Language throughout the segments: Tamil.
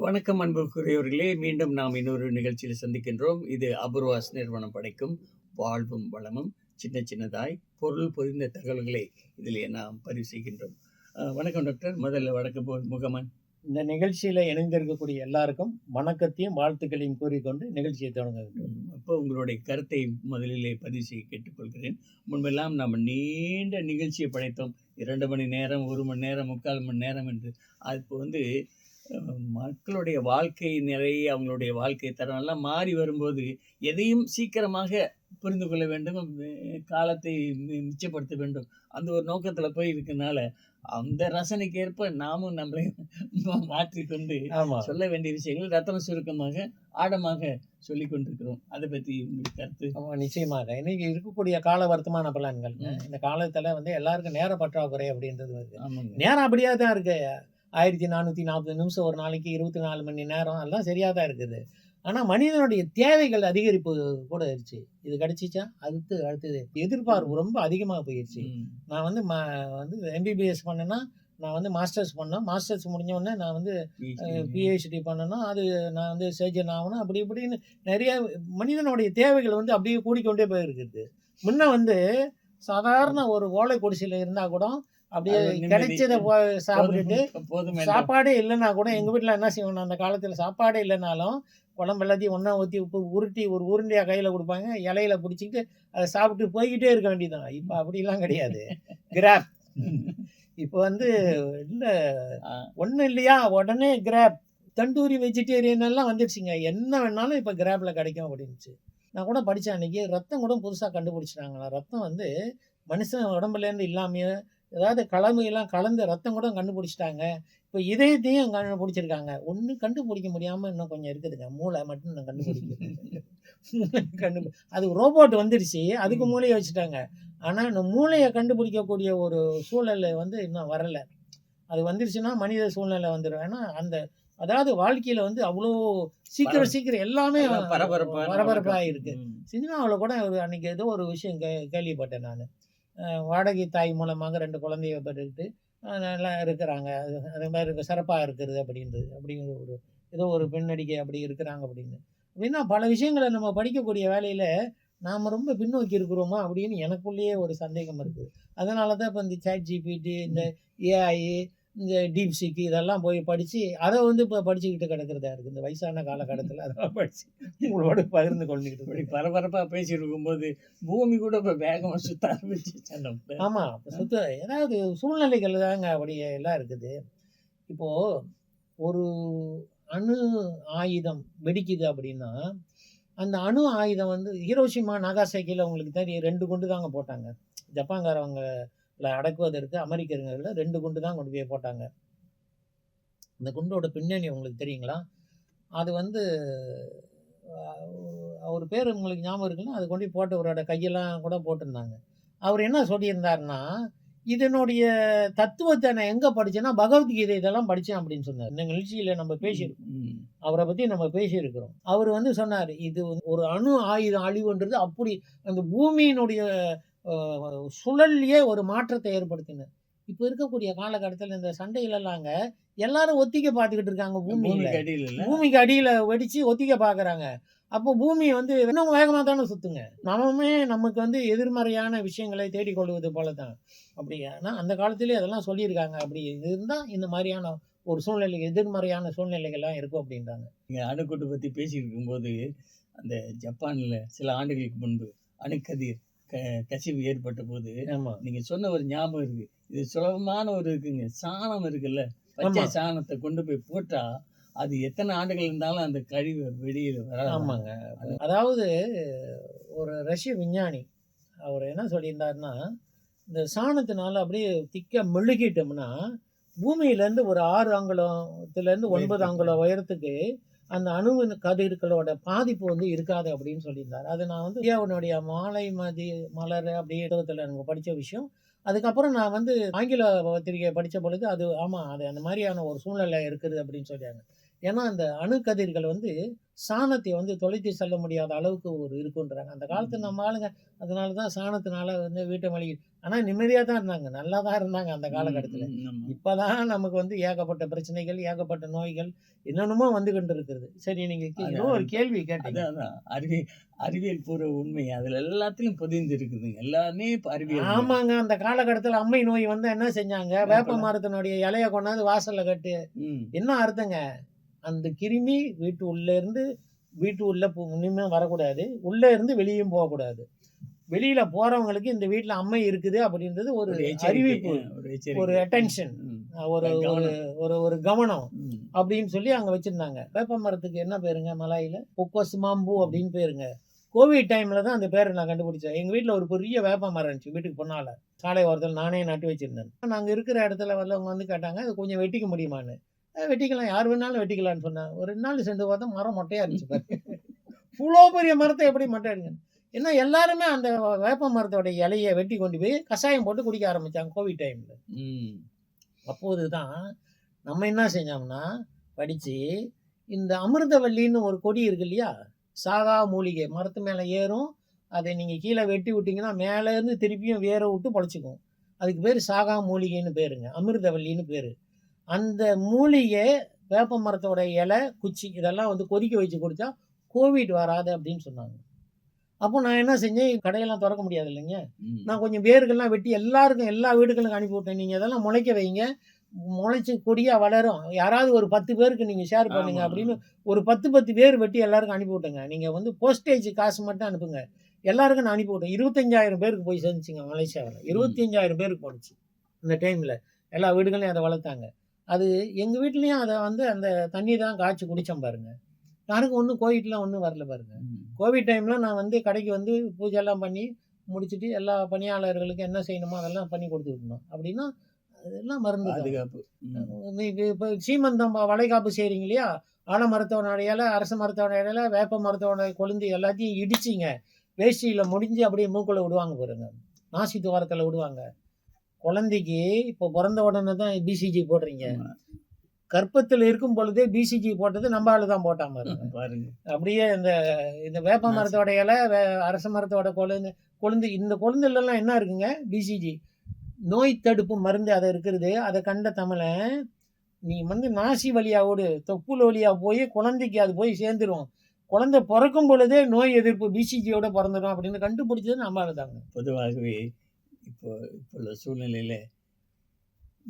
வணக்கம் அன்புக்குரியவர்களே மீண்டும் நாம் இன்னொரு நிகழ்ச்சியில் சந்திக்கின்றோம். இது அபூர்வாஸ் நிறுவனம் படைக்கும் வாழ்வும் வளமும் சின்ன சின்னதாய் பொருள் பொதிந்த தகவல்களை இதில் நாம் பதிவு செய்கின்றோம். வணக்கம் டாக்டர். முதல்ல வடக்கு போ முகமன். இந்த நிகழ்ச்சியில இணைந்திருக்கக்கூடிய எல்லாருக்கும் வணக்கத்தையும் வாழ்த்துக்களையும் கூறிக்கொண்டு நிகழ்ச்சியை தொடங்க வேண்டும் அப்போ உங்களுடைய கருத்தை முதலிலே பதிவு செய்ய கேட்டுக்கொள்கிறேன். முன்பெல்லாம் நாம் நீண்ட நிகழ்ச்சியை படைத்தோம். இரண்டு மணி நேரம் ஒரு மணி நேரம் முக்கால் மணி நேரம் என்று. அது வந்து மக்களுடைய வாழ்க்கை நிறை அவங்களுடைய வாழ்க்கை தரம் எல்லாம் மாறி வரும்போது எதையும் சீக்கிரமாக புரிந்து கொள்ள வேண்டும். காலத்தை மிச்சப்படுத்த வேண்டும். அந்த ஒரு நோக்கத்தில் போய் இருக்கனால அந்த ரசனைக்கு ஏற்ப நாமும் நம்மளை மாற்றிக்கொண்டு சொல்ல வேண்டிய விஷயங்கள் ரத்தன சுருக்கமாக ஆழமாக சொல்லி கொண்டிருக்கிறோம். அதை பற்றி உங்களுக்கு கருத்து? ஆமா, நிச்சயமாக. இன்னைக்கு இருக்கக்கூடிய கால வர்த்தமான பலன்கள். இந்த காலத்துல வந்து எல்லாருக்கும் நேர பற்றாக்குறை அப்படின்றது வருது. நேரம் அப்படியே தான் இருக்கு. ஆயிரத்தி நானூத்தி நாற்பது நிமிஷம் ஒரு நாளைக்கு இருபத்தி நாலு மணி நேரம் எல்லாம் சரியா தான் இருக்குது. ஆனா மனிதனுடைய தேவைகள் அதிகரிப்பு கூட இருந்துச்சு இது கிடைச்சிச்சா? அடுத்து அடுத்தது எதிர்பார்ப்பு ரொம்ப அதிகமாக போயிடுச்சு. நான் வந்து ம வந்து எம்பிபிஎஸ் பண்ணேன்னா நான் வந்து மாஸ்டர்ஸ் பண்ணேன். மாஸ்டர்ஸ் முடிஞ்ச உடனே நான் வந்து. பிஹெச்டி பண்ணணும் அது நான் வந்து சர்ஜன் ஆகணும். அப்படி இப்படின்னு நிறைய மனிதனுடைய தேவைகள் வந்து அப்படியே கூடிக்கொண்டே போயிருக்குது. முன்ன வந்து சாதாரண ஒரு ஓலை குடிசையில் இருந்தா கூட அப்படியே. கிடைச்சதை சாப்பிட்டுட்டு சாப்பாடே இல்லைன்னா கூட எங்க வீட்டில் என்ன செய்வாங்க அந்த காலத்துல சாப்பாடே இல்லைனாலும் குழம்பு எல்லாத்தையும் ஒன்றா ஊற்றி உப்பு உருட்டி ஒரு உருண்டையாக கையில் கொடுப்பாங்க. இலையில பிடிச்சிக்கிட்டு அதை சாப்பிட்டு போய்கிட்டே இருக்க வேண்டியதுதான். இப்போ அப்படிலாம் கிடையாது. கிராப் இப்போ வந்து இல்லை ஒன்றும் இல்லையா? உடனே கிராப் தண்டூரி வெஜிடேரியன் எல்லாம் வந்துடுச்சுங்க என்ன வேணாலும் இப்போ கிராப்ல கிடைக்கும் அப்படின்னுச்சு. நான் கூட படித்தேன் அன்னைக்கு. ரத்தம் கூட புதுசாக கண்டுபிடிச்சிட்டாங்களா ரத்தம் வந்து மனுஷன் உடம்புலேருந்து இல்லாமையே ஏதாவது கலமையெல்லாம் கலந்து ரத்தம் கூட கண்டுபிடிச்சிட்டாங்க. இப்போ இதயத்தையும் கண்டுபிடிச்சிருக்காங்க ஒன்றும் கண்டுபிடிக்க முடியாமல் இன்னும் கொஞ்சம் இருக்குதுங்க. மூளை மட்டும் இன்னும் கண்டுபிடிக்க கண்டு அது ரோபோட் வந்துடுச்சு அதுக்கு. மூளையை வச்சுட்டாங்க. ஆனால் இந்த மூளையை கண்டுபிடிக்கக்கூடிய ஒரு சூழல் வந்து இன்னும் வரலை. அது வந்துருச்சுன்னா மனித சூழ்நிலை வந்துடும் ஏன்னா அந்த அதாவது வாழ்க்கையில வந்து அவ்வளோ சீக்கிரம் சீக்கிரம் எல்லாமே பரபரப்பாக. இருக்கு. சினிமாவில் கூட ஒரு அன்னைக்கு ஏதோ ஒரு விஷயம் கே கேள்விப்பட்டேன் நான். வாடகை தாய் மூலமாக ரெண்டு குழந்தைய பெற்றுக்கிட்டு நல்லா இருக்கிறாங்க. அது அது மாதிரி இருக்க சிறப்பாக இருக்கிறது அப்படின்றது. அப்படிங்கிற ஒரு ஏதோ ஒரு பின்னடிக்கை அப்படி இருக்கிறாங்க அப்படின்னு. அப்படின்னா பல விஷயங்களை நம்ம படிக்கக்கூடிய வேலையில் நாம் ரொம்ப பின்னோக்கி இருக்கிறோமா அப்படின்னு எனக்குள்ளேயே ஒரு சந்தேகம் இருக்குது. அதனால தான் இப்போ இந்த சேட் ஜிபிடி இந்த ஏஐ இந்த டீப் சிக்கு இதெல்லாம் போய் படித்து அதை வந்து இப்போ படிச்சுக்கிட்டு கிடக்கிறதா இருக்குது இந்த வயசான காலகட்டத்தில் அதெல்லாம் படித்து உங்களோட பகிர்ந்து கொண்டுக்கிட்டு இப்படி இருக்கேன். பரபரப்பா பேசியிருக்கும் போது பூமி கூட இப்ப வேகமா சுத்த ஆரம்பிச்சு நம்ம ஆமா சுத்த ஏதாவது சூழ்நிலைகள் தாங்க அப்படி எல்லாம் இருக்குது. இப்போ ஒரு அணு ஆயுதம் வெடிக்குது அப்படின்னா அந்த அணு ஆயுதம் வந்து ஹீரோஷிமா நாகாசாக்கியில் உங்களுக்கு தெரியும் ரெண்டு குண்டு தாங்க போட்டாங்க. ஜப்பான்காரவங்களை அடக்குவதற்கு அமெரிக்கர்கள் ரெண்டு குண்டு தான் கொண்டு போய் போட்டாங்க. அந்த குண்டோட பின்னணி உங்களுக்கு தெரியுங்களா? அது வந்து அவர் பேர் உங்களுக்கு ஞாபகம் இருக்குன்னா அது கொண்டு போய் போட்டவரோட கையெல்லாம் கூட போட்டிருந்தாங்க. அவர் என்ன சொல்லியிருந்தாருன்னா இதனுடைய தத்துவத்தை நான் எங்கே படிச்சேன்னா பகவத்கீதை இதெல்லாம் படித்தேன் அப்படின்னு சொன்னார். இந்த நிகழ்ச்சியில் நம்ம பேசியிருக்கோம். அவரை பற்றி நம்ம பேசியிருக்கிறோம். அவர் வந்து சொன்னார் இது ஒரு அணு ஆயுதம் அழிவுன்றது அப்படி அந்த பூமியினுடைய சுழல்லையே ஒரு மாற்றத்தை ஏற்படுத்தினார் இப்போ இருக்கக்கூடிய காலகட்டத்தில் இந்த சண்டையிலலாங்க எல்லாரும் ஒத்திகை பார்த்துக்கிட்டு இருக்காங்க பூமியில. பூமிக்கு அடியில் வெடிச்சு ஒத்திகை பார்க்கறாங்க. அப்போ பூமி வந்து இன்னும் வேகமாக தானே சுத்துங்க. நாமே நமக்கு வந்து எதிர்மறையான விஷயங்களை தேடிக்கொள்வது போல தான் அப்படி ஆனால் அந்த காலத்திலே அதெல்லாம் சொல்லியிருக்காங்க. அப்படி இருந்தால் இந்த மாதிரியான ஒரு சூழ்நிலை எதிர்மறையான சூழ்நிலைகள்லாம் இருக்கும் அப்படின்றாங்க. நீங்க அணுக்கூட்டு பத்தி பேசியிருக்கும் போது அந்த ஜப்பான்ல சில ஆண்டுகளுக்கு முன்பு அணுக்கதிர் கசிவு ஏற்பட்ட போது நீங்க சொன்ன ஒரு ஞாபகம் இருக்கு. இது சுலபமான ஒரு இருக்குங்க. சாணம் இருக்குல்ல. பச்சை. சாணத்தை கொண்டு போய் போட்டா அது எத்தனை ஆண்டுகள் இருந்தாலும் அந்த கழிவு வெளியில ஆமாங்க. அதாவது ஒரு ரஷ்ய விஞ்ஞானி அவர் என்ன சொல்லியிருந்தாருன்னா இந்த சாணத்தினால அப்படியே திக்க மெழுகிட்டோம்னா பூமியிலேருந்து ஒரு ஆறு அங்குலத்துலேருந்து ஒன்பது அங்குலம் உயரத்துக்கு அந்த அணுவின் கதிர்களோட பாதிப்பு வந்து இருக்காது அப்படின்னு சொல்லியிருந்தார். அது நான் வந்து இந்தியாவினுடைய மாலை மதி மலர் அப்படி இடத்துல எனக்கு படித்த விஷயம். அதுக்கப்புறம் நான் வந்து ஆங்கில பத்திரிகை படித்த பொழுது அது ஆமாம் அது அந்த மாதிரியான ஒரு சூழ்நிலை இருக்குது அப்படின்னு சொல்லியாங்க ஏன்னா அந்த அணுக்கதிர்கள் வந்து சாணத்தை வந்து தொலைத்து செல்ல முடியாத அளவுக்கு ஒரு இருக்குன்றாங்க. அந்த காலத்துல ம். நம்ம ஆளுங்க அதனால தான் சாணத்தினால வந்து வீட்டை மளிகை ஆனால் நிம்மதியாக தான் இருந்தாங்க. நல்லா தான் இருந்தாங்க அந்த காலகட்டத்தில். ம், ஆமா. இப்போதான் நமக்கு வந்து ஏகப்பட்ட பிரச்சனைகள் ஏகப்பட்ட நோய்கள் என்னென்னமோ வந்துகிட்டு இருக்குது. சரி நீங்க கே- அது- ஏதோ ஒரு கேள்வி கேட்டீங்க. அறிவியல் அறிவியல் பூர்வ உண்மை. அதுல எல்லாத்துலயும் பொதிந்து இருக்குதுங்க எல்லாமே இப்ப அறிவியல் தான். ஆமாங்க. அந்த காலகட்டத்தில் அம்மை நோய் வந்து என்ன செஞ்சாங்க? வேப்ப. மரத்தினுடைய இலைய கொண்டாந்து வாசல்ல கட்டு. என்ன அர்த்தங்க? அந்த கிருமி வீட்டு உள்ள இருந்து வீட்டு உள்ள இனிமே வரக்கூடாது. உள்ள இருந்து வெளியும் போகக்கூடாது. வெளியில போறவங்களுக்கு இந்த வீட்டுல அம்மை இருக்குது அப்படின்றது ஒரு அறிவிப்பு ஒரு அட்டென்ஷன் ஒரு ஒரு. ஒரு கவனம். அப்படின்னு சொல்லி அங்க வச்சிருந்தாங்க. வேப்ப மரத்துக்கு என்ன பேருங்க? மலாயில? பொக்கோஸ் மாம்பு அப்படின்னு பேருங்க. கோவிட் டைம்ல தான் அந்த பேரை நான் கண்டுபிடிச்சேன். எங்க வீட்ல ஒரு பெரிய வேப்ப மரம் இருந்துச்சு வீட்டுக்கு பொன்னால. சாலை ஓரத்தில் நானே நட்டு வச்சிருந்தேன். நாங்க இருக்கிற இடத்துல வரவங்க வந்து கேட்டாங்க அது கொஞ்சம் வெட்டிக்க முடியுமான்னு? "அஹ் வெட்டிக்கலாம். யார் வேணாலும் வெட்டிக்கலாம்னு சொன்னேன் ஒரு ரெண்டு நாள் சென்று பார்த்தா மரம் மொட்டையா இருந்துச்சு பாருங்க இவ்வளோ பெரிய மரத்தை எப்படி மொட்டை எடுங்க ஏன்னா எல்லாருமே அந்த வேப்ப மரத்தோட இலையை வெட்டி கொண்டு போய் கஷாயம் போட்டு குடிக்க ஆரம்பிச்சாங்க கோவிட் டைம்ல அப்போது தான் நம்ம என்ன செஞ்சோம்னா படித்து இந்த அமிர்தவல்லின்னு ஒரு கொடி இருக்கு இல்லையா? சாகா மூலிகை. மரத்து மேலே ஏறும். அதை நீங்கள் கீழே வெட்டி விட்டிங்கன்னா மேலேருந்து திருப்பியும் வேற விட்டு பொழைச்சிக்கும். அதுக்கு பேர் சாகா மூலிகைன்னு பேருங்க. அமிர்தவல்லின்னு பேர். அந்த மூலிகை வேப்ப மரத்தோட இலை குச்சி இதெல்லாம் வந்து கொதிக்க வச்சு குடித்தா கோவிட் வராது அப்படின்னு சொன்னாங்க. அப்போ நான் என்ன செஞ்சேன்? கடையெல்லாம் திறக்க முடியாது இல்லைங்க. நான் கொஞ்சம் வேர்கள்லாம் வெட்டி எல்லாருக்கும் எல்லா வீடுகளுக்கும் அனுப்பி விட்டேன். நீங்கள் இதெல்லாம் முளைக்க வைங்க. முளைச்சி கொடியாக வளரும். யாராவது ஒரு பத்து பேருக்கு நீங்கள் ஷேர் பண்ணுங்க. அப்படின்னு ஒரு பத்து பத்து பேர் வெட்டி எல்லாருக்கும் அனுப்பி விட்டேங்க. நீங்கள் வந்து போஸ்டேஜ் காசு மட்டும் அனுப்புங்க. எல்லாருக்கும் நான் அனுப்பி விட்டேன். இருபத்தஞ்சாயிரம் பேருக்கு போய் சேர்ந்துச்சுங்க மலேசியாவில். இருபத்தஞ்சாயிரம் பேருக்கு போணுச்சு. இந்த டைமில் எல்லா வீடுகளையும் அதை வளர்த்தாங்க. அது எங்கள் வீட்லேயும் அதை வந்து அந்த தண்ணி தான் காய்ச்சி குடித்தோம் பாருங்க. யாருக்கும் ஒன்றும் கோவிட்லாம் ஒன்றும் வரல பாருங்க. ம். கோவிட் டைமில் நான் வந்து கடைக்கு வந்து பூஜைலாம் பண்ணி முடிச்சுட்டு எல்லா பணியாளர்களுக்கும் என்ன செய்யணுமோ அதெல்லாம் பண்ணி கொடுத்துட்டு இருந்தோம். அப்படின்னா அதெல்லாம் மருந்து. பாதுகாப்பு. இப்போ சீமந்தம் வளைகாப்பு செய்கிறீங்க இல்லையா? இலை அரச மரத்தோட இலை வேப்ப மரத்தோட கொழுந்து எல்லாத்தையும் இடிச்சிங்க. வேஷ்டியில் முடிஞ்சு அப்படியே மூக்கில் விடுவாங்க பாருங்க. நாசி துவாரத்தில் விடுவாங்க. குழந்தைக்கு இப்போ பிறந்த உடனே தான் பிசிஜி போடுறீங்க. ஆமா. கர்ப்பத்தில் இருக்கும் பொழுதே பிசிஜி போட்டது நம்ம ஆளு தான் போட்டான் பாருங்க பாருங்க. அப்படியே இந்த இந்த வேப்ப. மரத்தோட இலை அரச மரத்தோட கொழுந்து கொழுந்து இந்த கொழுந்துலலாம் என்ன இருக்குங்க? பிசிஜி நோய் தடுப்பு மருந்து அதை இருக்கிறது அதை கண்ட தமிழன் நீ வந்து நாசி வழியா ஓடு தொப்புள் வழியா போய் குழந்தைக்கு அது போய் சேர்ந்துரும். குழந்தை பிறக்கும் பொழுதே நோய் எதிர்ப்பு பிசிஜியோட பிறந்துடும் அப்படின்னு கண்டுபிடிச்சது நம்ம தாங்க பொதுவாகவே இப்போ இப்போ உள்ள சூழ்நிலையில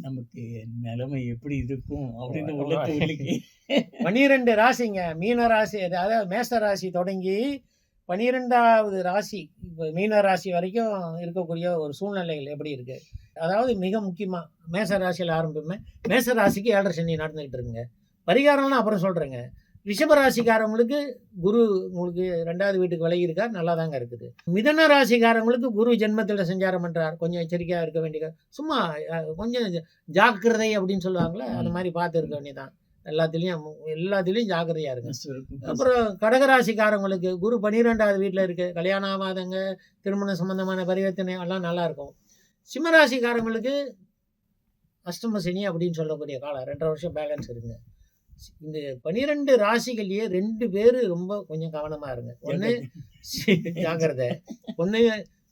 நமக்கு நிலைமை எப்படி இருக்கும் அப்படின்னு உள்ளத்து உள்ளுக்கு பனிரெண்டு ராசிங்க. மீன ராசி அதாவது மேச ராசி தொடங்கி பனிரெண்டாவது ராசி இப்போ மீன ராசி வரைக்கும் இருக்கக்கூடிய ஒரு சூழ்நிலைகள் எப்படி இருக்கு? அதாவது மிக முக்கியமாக மேச ராசியில் ஆரம்பிப்போமே மேச ராசிக்கு ஏழரை சனி நடந்துகிட்டு இருக்குங்க. பரிகாரம்லாம் அப்புறம் சொல்கிறேங்க ரிஷப ராசிக்காரங்களுக்கு குரு உங்களுக்கு ரெண்டாவது வீட்டுக்கு விலகி இருக்கார் நல்லா தாங்க இருக்குது. மிதன ராசிக்காரங்களுக்கு குரு ஜென்மத்தில் சஞ்சாரம் பண்ணுறார் கொஞ்சம் எச்சரிக்கையாக இருக்க வேண்டிய சும்மா கொஞ்சம் ஜாக்கிரதை அப்படின்னு சொல்லுவாங்களே அந்த மாதிரி பார்த்து இருக்க வேண்டியதான் எல்லாத்துலேயும் எல்லாத்துலேயும் ஜாக்கிரதையாக இருக்கும். அப்புறம் கடகராசிக்காரங்களுக்கு குரு பன்னிரெண்டாவது வீட்டில் இருக்கு. கல்யாணம் ஆகாதங்க திருமணம் சம்பந்தமான பரிவர்த்தனை எல்லாம் நல்லா இருக்கும் சிம்மராசிக்காரங்களுக்கு அஷ்டம சனி அப்படின்னு சொல்லக்கூடிய காலம். ரெண்டரை வருஷம் பேலன்ஸ் இருக்குங்க இந்த பனிரெண்டு ராசிகள்லயே ரெண்டு பேர் ரொம்ப கொஞ்சம் கவனமா இருங்க. ஒன்று ஜாக்கிரதை. ஒன்று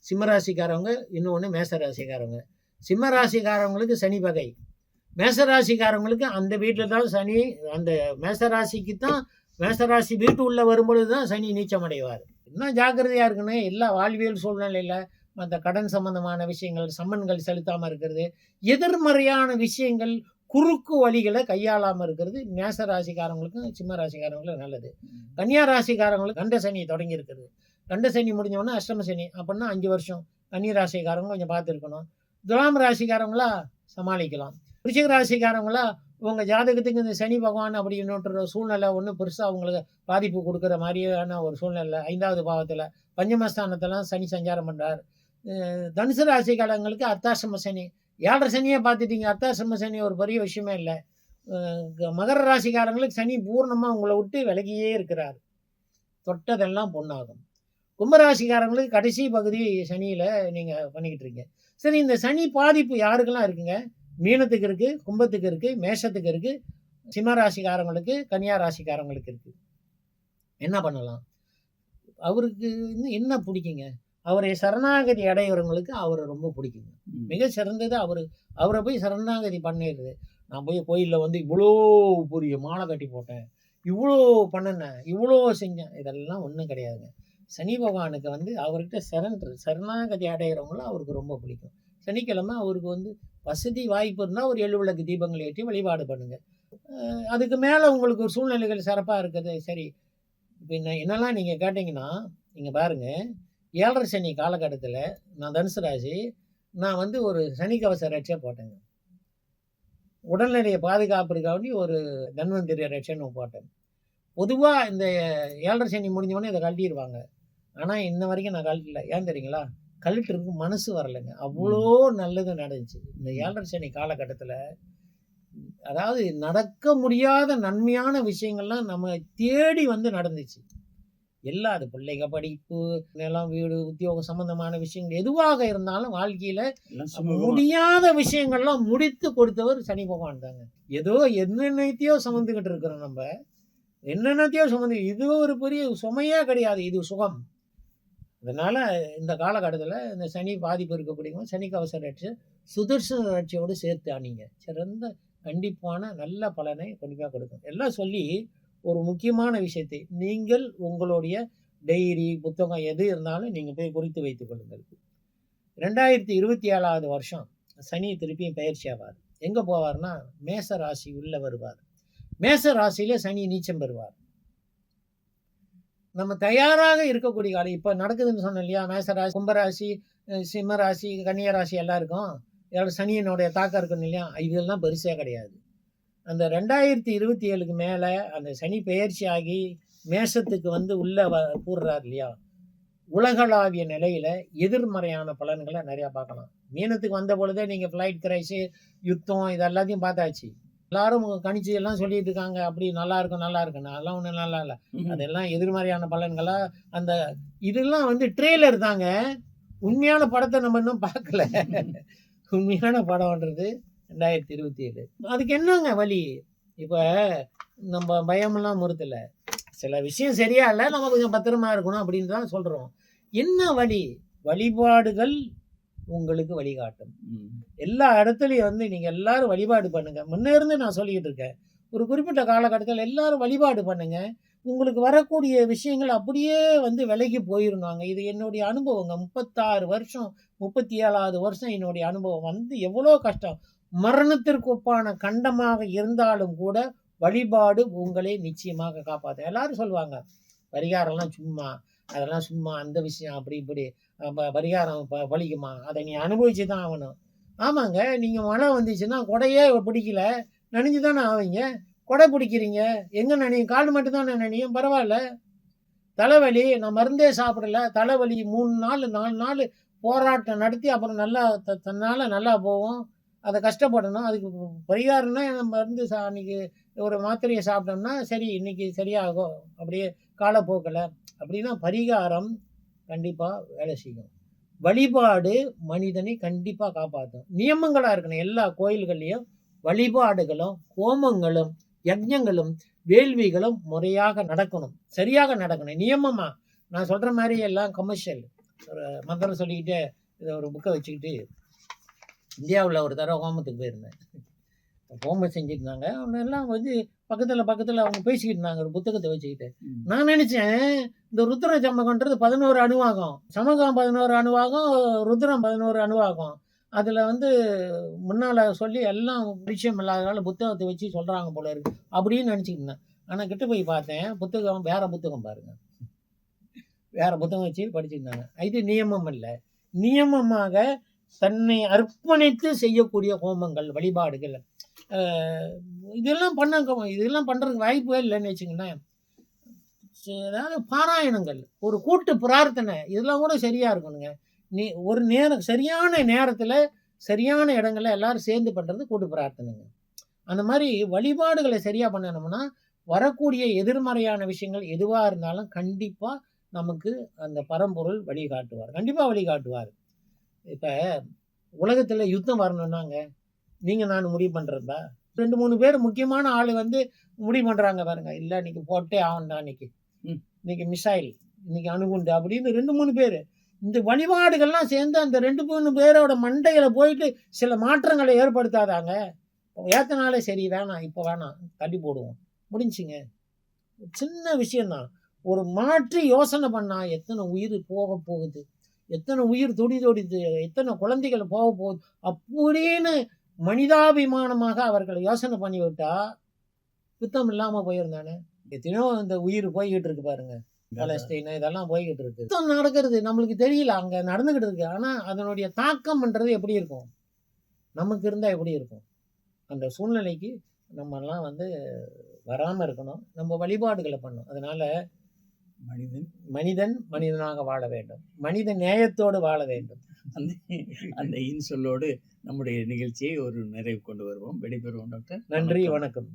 சிம்மராசிக்காரவங்க இன்னொன்று மேசராசிக்காரவங்க. சிம்மராசிக்காரவங்களுக்கு சனி பகை. மேசராசிக்காரவங்களுக்கு அந்த வீட்டில் தான் சனி அந்த மேசராசிக்கு தான் மேசராசி வீட்டு உள்ள வரும்பொழுது தான் சனி நீச்சம் அடைவார். இன்னும் ஜாக்கிரதையாக இருக்கணும்? எல்லா வாழ்வியல் சூழ்நிலையில் மற்ற கடன் சம்பந்தமான விஷயங்கள் சம்மன்கள் செலுத்தாமல் இருக்கிறது எதிர்மறையான விஷயங்கள் குறுக்கு வழிகளை கையாளாமல் இருக்கிறது மேச ராசிக்காரங்களுக்கும் சிம்ம ராசிக்காரங்களுக்கும் நல்லது. கன்னியா ராசிக்காரங்களுக்கு கண்ட சனி தொடங்கி கண்ட சனி முடிஞ்சவொடனே அஷ்டம சனி. அப்படின்னா அஞ்சு வருஷம் கன்னி ராசிக்காரங்க கொஞ்சம் பார்த்துருக்கணும். துலாம் ராசிக்காரங்களா சமாளிக்கலாம். ரிஷிக ராசிக்காரங்களா உங்கள் ஜாதகத்துக்கு இந்த சனி பகவான் அப்படின்னுன்ற சூழ்நிலை ஒன்றும் பெருசாக அவங்களுக்கு பாதிப்பு கொடுக்குற மாதிரியான ஒரு சூழ்நிலை. ஐந்தாவது பாவத்தில் பஞ்சமஸ்தானத்தெல்லாம் சனி சஞ்சாரம் பண்ணுறார் தனுசு ராசிக்காரங்களுக்கு அர்த்தாசிரம சனி. ஏழரை சனியை பார்த்துட்டீங்க. அர்த்தாசிரம சனி ஒரு பெரிய விஷயமே இல்லை. மகர ராசிக்காரங்களுக்கு சனி பூர்ணமாக உங்களை விட்டு விலகியே இருக்கிறார். தொட்டதெல்லாம் பொண்ணாகும். கும்பராசிக்காரங்களுக்கு கடைசி பகுதி சனியில் நீங்கள் பண்ணிக்கிட்டு இருக்கீங்க. சரி இந்த சனி பாதிப்பு யாருக்கெல்லாம் இருக்குங்க? மீனத்துக்கு இருக்குது கும்பத்துக்கு இருக்குது மேஷத்துக்கு இருக்குது சிம்மராசிக்காரங்களுக்கு கன்னியா ராசிக்காரங்களுக்கு இருக்குது என்ன பண்ணலாம்? அவருக்கு இன்னும் என்ன பிடிக்குங்க? அவரை சரணாகதி அடைகிறவங்களுக்கு அவரை ரொம்ப பிடிக்குங்க. ம். மிக சிறந்தது அவர் அவரை போய் சரணாகதி பண்ணிடுது நான் போய் கோயிலில் வந்து இவ்வளோ பெரிய மாலை கட்டி போட்டேன் இவ்வளோ பண்ணினேன் இவ்வளோ செஞ்சேன். இதெல்லாம் ஒன்றும் கிடையாதுங்க. சனி பகவானுக்கு வந்து அவர்கிட்ட சரண்டர் சரணாகதி அடைகிறவங்களும் அவருக்கு ரொம்ப பிடிக்கும். சனிக்கிழமை அவருக்கு வந்து வசதி வாய்ப்பு இருந்தால் ஒரு எள்ளு விளக்கு தீபங்கள் ஏற்றி வழிபாடு பண்ணுங்க. அஹ் அதுக்கு மேலே உங்களுக்கு ஒரு சூழ்நிலைகள் சிறப்பாக இருக்குது. சரி இப்போ என்ன என்னெல்லாம் நீங்கள் கேட்டிங்கன்னா நீங்கள் பாருங்கள் ஏழரை சனி காலகட்டத்தில் நான் தனுசு ராசி நான் வந்து ஒரு சனி கவச ரட்சை போட்டேங்க. உடல்நிலையை பாதுகாப்புக்காண்டி ஒரு தன்வந்திரி ரட்சைன்னு போட்டேன். பொதுவாக இந்த ஏழரை சனி முடிஞ்ச உடனே இதை கழட்டிடுவாங்க ஆனால் இன்ன வரைக்கும் நான் கழட்டல. ஏன் தெரியுங்களா? கழட்டுறதுக்கு மனசு வரலைங்க. அவ்வளோ நல்லது நடந்துச்சு. இந்த ஏழரை சனி காலகட்டத்தில் அதாவது நடக்க முடியாத நன்மையான விஷயங்கள்லாம் நம்ம தேடி வந்து நடந்துச்சு. எல்லா அது பிள்ளைங்க படிப்பு நிலம் வீடு உத்தியோகம் சம்பந்தமான விஷயங்கள் எதுவாக இருந்தாலும் வாழ்க்கையில முடியாத விஷயங்கள்லாம் முடித்து கொடுத்தவர் சனி பகவான் தாங்க. ஏதோ என்னென்னத்தையோ சுமந்துக்கிட்டு இருக்கிறோம் நம்ம. என்னென்னத்தையோ சுமந்து இது ஒரு பெரிய சுமையே கிடையாது இது சுகம். அதனால இந்த காலகட்டத்தில் இந்த சனி பாதிப்பு இருக்கக்கூடியவங்க சனி கவச ரட்சை சுதர்சன ரட்சையோடு சேர்த்து அணிங்க. சிறந்த கண்டிப்பான நல்ல பலனை கண்டிப்பாக கொடுக்கும். எல்லாம் சொல்லி ஒரு முக்கியமான விஷயத்தை நீங்கள் உங்களுடைய டைரி புத்தகம் எது இருந்தாலும் நீங்கள் போய் குறித்து வைத்துக் கொள்ளுங்கள். ரெண்டாயிரத்தி இருபத்தி ஏழாவது வருஷம் சனி திருப்பியும் பயிற்சி ஆவார். எங்கே போவார்னா மேச ராசி உள்ளே வருவார். மேச ராசியிலே சனி நீச்சம் பெறுவார். நம்ம தயாராக இருக்கக்கூடிய காலம் இப்போ நடக்குதுன்னு சொன்னோம் இல்லையா மேச ராசி கும்பராசி சிம்ம ராசி கன்னிய ராசி எல்லாம் இருக்கும் எல்லாம் சனியனுடைய தாக்கம் இருக்கணும் இல்லையா இதெல்லாம் பெருசே கிடையாது. அந்த ரெண்டாயிரத்தி இருபத்தி ஏழுக்கு மேலே அந்த சனி பெயர்ச்சி ஆகி மேசத்துக்கு வந்து உள்ளே வ கூடுறார் இல்லையா? உலகளாவிய நிலையில எதிர்மறையான பலன்களை நிறையா பார்க்கலாம். மீனத்துக்கு வந்த பொழுதே நீங்கள் ஃப்ளைட் கிரைஸு யுத்தம் இது எல்லாத்தையும் பார்த்தாச்சு. எல்லாரும் கணிச்சு எல்லாம் சொல்லிட்டு இருக்காங்க. அப்படி நல்லா இருக்கும் நல்லா இருக்கும் அதெல்லாம் ஒன்றும் நல்லா இல்லை. அதெல்லாம் எதிர்மறையான பலன்களா அந்த இதெல்லாம் வந்து ட்ரெய்லர் தாங்க. உண்மையான படத்தை நம்ம இன்னும் பார்க்கல. உண்மையான படம்ன்றது ரெண்டாயிரத்தி இருபத்தி ஏழு. அதுக்கு என்னங்க வழி இப்போ நம்ம பயமெல்லாம் முறுத்தல. சில விஷயம் சரியா இல்லை நம்ம கொஞ்சம் பத்திரமா இருக்கணும் அப்படின்னு தான் சொல்கிறோம் என்ன வழி வழிபாடுகள் உங்களுக்கு வழிகாட்டும். எல்லா இடத்துலையும் வந்து நீங்கள் எல்லாரும் வழிபாடு பண்ணுங்க. முன்ன இருந்து நான் சொல்லிக்கிட்டு இருக்கேன். ஒரு குறிப்பிட்ட காலகட்டத்தில் எல்லாரும் வழிபாடு பண்ணுங்க. உங்களுக்கு வரக்கூடிய விஷயங்கள் அப்படியே வந்து விலைக்கு போயிருந்தாங்க. இது என்னுடைய அனுபவங்க. முப்பத்தாறு வருஷம் முப்பத்தி ஏழாவது வருஷம் என்னுடைய அனுபவம். வந்து எவ்வளோ கஷ்டம். மரணத்திற்கு ஒப்பான கண்டமாக இருந்தாலும் கூட வழிபாடு உங்களை நிச்சயமாக காப்பாற்றும் எல்லாரும் சொல்லுவாங்க பரிகாரம்லாம் சும்மா அதெல்லாம் சும்மா அந்த விஷயம் அப்படி இப்படி பரிகாரம் ப அதை நீ அனுபவிச்சு தான் ஆகணும். ஆமாங்க நீங்கள் மழை வந்துச்சுன்னா கொடையே பிடிக்கல. நனைஞ்சு தானே ஆவீங்க? கொடை பிடிக்கிறீங்க? எங்கே நினையும்? கால் மட்டும்தானே நினையும்? பரவாயில்ல. தலைவலி நான் மருந்தே சாப்பிடல. தலைவலி மூணு நாள் நாலு நாள் போராட்டம் நடத்தி அப்புறம் நல்லா த தன்னால் நல்லா போகும். அதை கஷ்டப்படணும். அதுக்கு பரிகாரம்னா நம்ம மருந்து சா அன்னைக்கு ஒரு மாத்திரையை சாப்பிட்டோம்னா சரி இன்னைக்கு சரியாகும். அப்படியே காலப்போக்கில். அப்படின்னா பரிகாரம் கண்டிப்பாக வேலை செய்யும். வழிபாடு மனிதனை கண்டிப்பாக காப்பாற்றும். நியமங்களாக இருக்கணும். எல்லா கோயில்கள்லையும் வழிபாடுகளும் ஹோமங்களும் யஜ்ஞங்களும் வேள்விகளும் முறையாக நடக்கணும். சரியாக நடக்கணும். நியமமாக நான் சொல்கிற மாதிரி எல்லாம் கமர்ஷியல் ஒரு மந்திரம் சொல்லிக்கிட்டு இதை ஒரு புக்கை வச்சுக்கிட்டு இந்தியாவில் ஒரு தடவை ஹோமத்துக்கு போயிருந்தேன். ஹோமம் செஞ்சுருந்தாங்க அவங்க எல்லாம் வந்து பக்கத்தில் பக்கத்தில் அவங்க பேசிக்கிட்டு இருந்தாங்க. ஒரு புத்தகத்தை வச்சுக்கிட்டு. நான் நினச்சேன் இந்த ருத்ர சமகன்றது பதினோரு அணுவாகும் சமகம் பதினோரு அணுவாகும் ருத்ரம் பதினோரு அணுவாகும் அதில் வந்து முன்னால் சொல்லி எல்லாம் விஷயம் இல்லாதனால புத்தகத்தை வச்சு சொல்கிறாங்க போல இருக்கு. அப்படின்னு நினச்சிக்கிட்டு இருந்தேன். ஆனால் கிட்ட போய் பார்த்தேன் புத்தகம் வேற புத்தகம் பாருங்க. வேற புத்தகம் வச்சு படிச்சிருந்தாங்க இது நியமம் இல்லை. நியமமாக தன்னை அர்ப்பணித்து செய்யக்கூடிய ஹோமங்கள் வழிபாடுகள். இதெல்லாம் பண்ண இதெல்லாம் பண்ணுறதுக்கு வாய்ப்பே இல்லைன்னு வச்சுங்களேன் அதாவது பாராயணங்கள் ஒரு கூட்டு பிரார்த்தனை இதெல்லாம் கூட சரியாக இருக்கணுங்க. நீ ஒரு நேரம் சரியான நேரத்தில் சரியான இடங்களில் எல்லாரும் சேர்ந்து பண்ணுறது கூட்டு பிரார்த்தனைங்க. அந்த மாதிரி வழிபாடுகளை சரியாக பண்ணணும்னா வரக்கூடிய எதிர்மறையான விஷயங்கள் எதுவாக இருந்தாலும் கண்டிப்பாக நமக்கு அந்த பரம்பொருள் வழிகாட்டுவார். கண்டிப்பாக வழிகாட்டுவார். இப்போ உலகத்தில் யுத்தம் வரணுன்னாங்க நீங்கள் நான் முடிவு பண்ணுறதா ரெண்டு மூணு பேர் முக்கியமான ஆள் வந்து முடிவு பண்றாங்க பாருங்க. இல்ல இன்னைக்கு போட்டே ஆகணும் இன்னைக்கு. இன்னைக்கு மிசைல் இன்னைக்கு அணுகுண்டு அப்படின்னு ரெண்டு மூணு பேர். இந்த வழிபாடுகள்லாம் சேர்ந்து அந்த ரெண்டு மூணு பேரோட மண்டையில போயிட்டு சில மாற்றங்களை ஏற்படுத்தாதாங்க. ஏத்தனாலே சரி வேணாம் இப்போ வேணாம் தள்ளி போடுவோம். முடிஞ்சுங்க சின்ன விஷயம்தான். ஒரு மாற்றி யோசனை பண்ணா எத்தனை உயிர் போக போகுது? எத்தனை உயிர் துடி துடித்து எத்தனை குழந்தைகள் போக போகுது அப்படின்னு மனிதாபிமானமாக அவர்களை யோசனை பண்ணி விட்டா யுத்தம் இல்லாம போயிருந்தானே? எத்தனையோ இந்த உயிர் போய்கிட்டு இருக்கு பாருங்க பலஸ்தீன் இதெல்லாம் போய்கிட்டு இருக்கு. யுத்தம் நடக்கிறது நம்மளுக்கு தெரியல அங்க நடந்துகிட்டு இருக்கு. ஆனா அதனுடைய தாக்கம்ன்றது எப்படி இருக்கும்? நமக்கு இருந்தால் எப்படி இருக்கும்? அந்த சூழ்நிலைக்கு நம்ம எல்லாம் வந்து வராமல் இருக்கணும். நம்ம வழிபாடுகளை பண்ணணும். அதனால மனிதன். மனிதன் மனிதனாக வாழ வேண்டும். மனித நேயத்தோடு வாழ வேண்டும். அந்த அந்த இன்சொல்லோடு நம்முடைய நிகழ்ச்சியை ஒரு நிறைவு கொண்டு வருவோம். விடைபெறுவோம் டாக்டர். நன்றி வணக்கம். வணக்கம்.